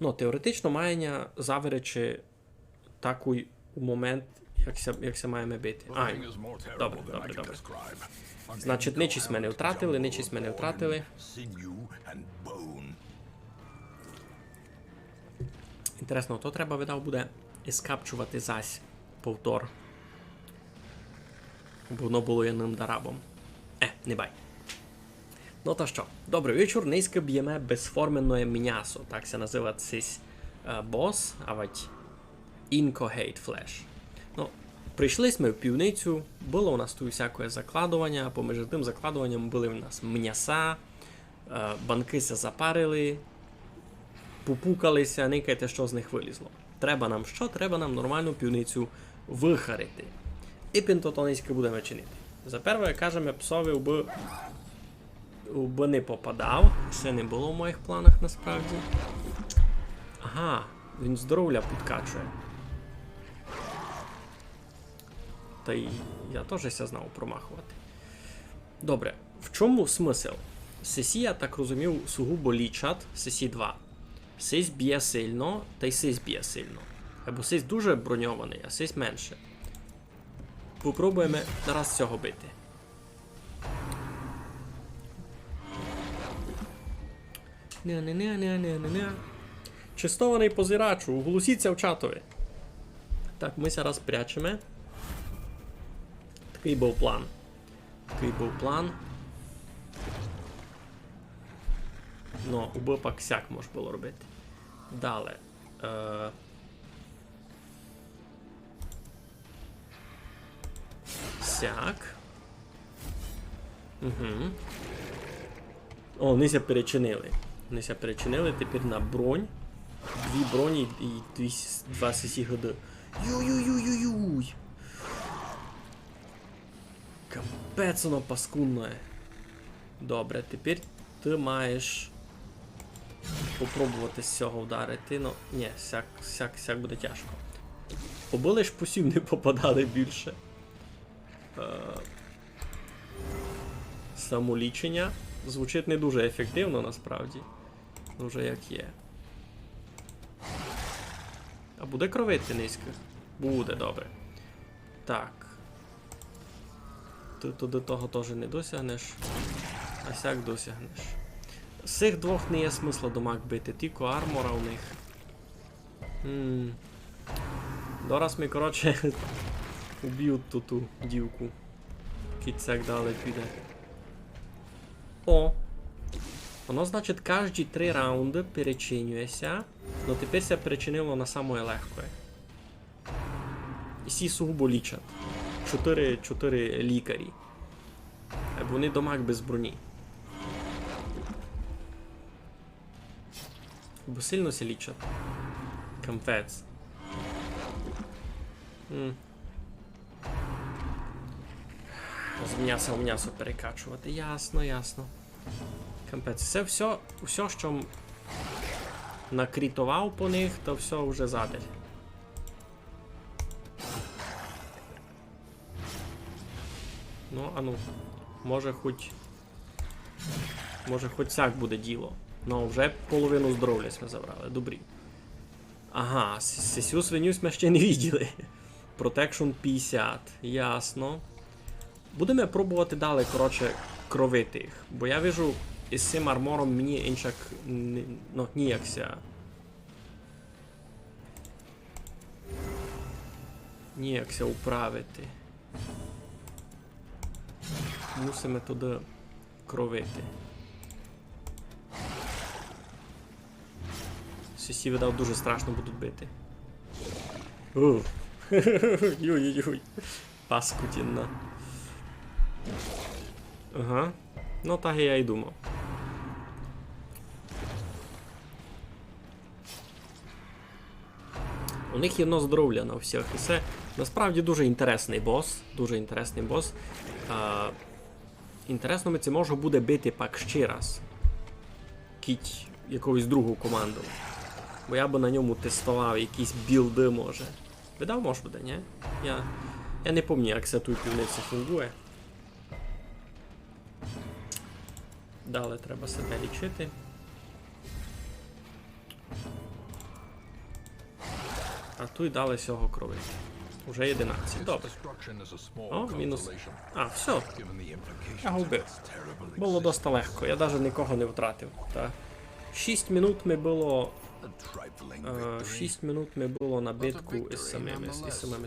Ну, теоретично маяння заверечи такий момент, як ся, як ся маємо бити. Ай, Добре, добре, добре. Значить, нечість мене втратили, нечість мене втратили. Інтересно, то треба видав буде ескапчувати зась повтор. Бо воно було яним дарабом. Е, не бай. Ну то що, добрий вечір, низько б'єме безформенне м'ясо. Так се називає цей бос, а вать Inco Hate Flash. Ну, прийшли ми в півницю, було у нас тут всяке закладування, а поміж тим закладуванням були в нас м'яса, е, банкися запарили, попукалися, никайте, що з них вилізло. Треба нам що? Треба нам нормальну півницю вихарити. І пінтотоницьки будемо чинити. За перше, кажемо, псові би, би не попадав. Це не було в моїх планах насправді. Ага, він здоров'я підкачує. Та й я теж знав промахувати. Добре, в чому смисл? Сесі, я так розумів, сугубо лічат Сесі 2. Сись б'є сильно, та й сись б'є сильно. Або сись дуже броньований, а сись менше. Попробуємо зараз цього бити. Не-не-не-не-не-не. Чистований позирачу, уголосіться в чатові. Так, ми зараз прячемо. Такий був план. Такий був план. Ну, у бипак сяк можна було робити. Далі. Е... Сяк. Угу. О, вони ся перечинили. Вони ся перечинили тепер на бронь. Дві броні і дві, два сісі годи. Юй-юй-юй-юй-юй. Капець воно паскудне. Добре, тепер ти маєш попробувати з цього вдарити. Ну, ні, сяк, сяк, сяк буде тяжко. Побили ж посів не попадали більше. Е, самолічення звучить не дуже ефективно насправді. Дуже як є. А буде кровити низько? Буде, добре. Так. Ти до того теж не досягнеш. А сяк досягнеш. З цих двох не є смисла домак бити, тільки армора у них. Ммм. Дораз ми, коротше, уб'ють ту ту дівку. Кіцяк далі піде. О! Воно, значить, кожні три раунди перечинюється, но тепер ся перечинило на самое легке. І всі сугубо лічать. Чотири, чотири лікарі. Вони домак без броні. Бо сильно ся лічать. Камфец. З м'яса в м'ясо перекачувати. Ясно, ясно. Кампець. Це все, все, що накрітував по них, то все вже задель. Ну, а ну. Може хоч. Може хоч сяк буде діло. Ну, вже половину здоров'я ми забрали. Добрі. Ага, сесю свиню ми ще не виділи. Protection 50. Ясно. Будемо пробувати далі, коротше, кровити їх. Бо я вижу, із цим армором мені іншак ну, ніякся. Ніякся управити. Мусимо туди кровити. Сусі, видав, дуже страшно будуть бити. Юй-юй-юй. Паскудінна. Ага. Ну так я й думав. У них є здоров'я на всіх. І це насправді дуже інтересний бос. Дуже інтересний бос. А, інтересно, ми це може буде бити пак ще раз. Кіть якогось другу команду. Бо я би на ньому тестував якісь білди, може. Видав, може буде, ні? Я, я не пам'ятаю, як це тут півниці фунгує. Далі треба себе лічити. А тут дали сього крови. Уже 11. Добре. О, мінус. А, все. Я губив. Було досить легко, я навіть нікого не втратив. Та. 6 минут ми було. Е, 6 минут ми було на битку із самими, із самими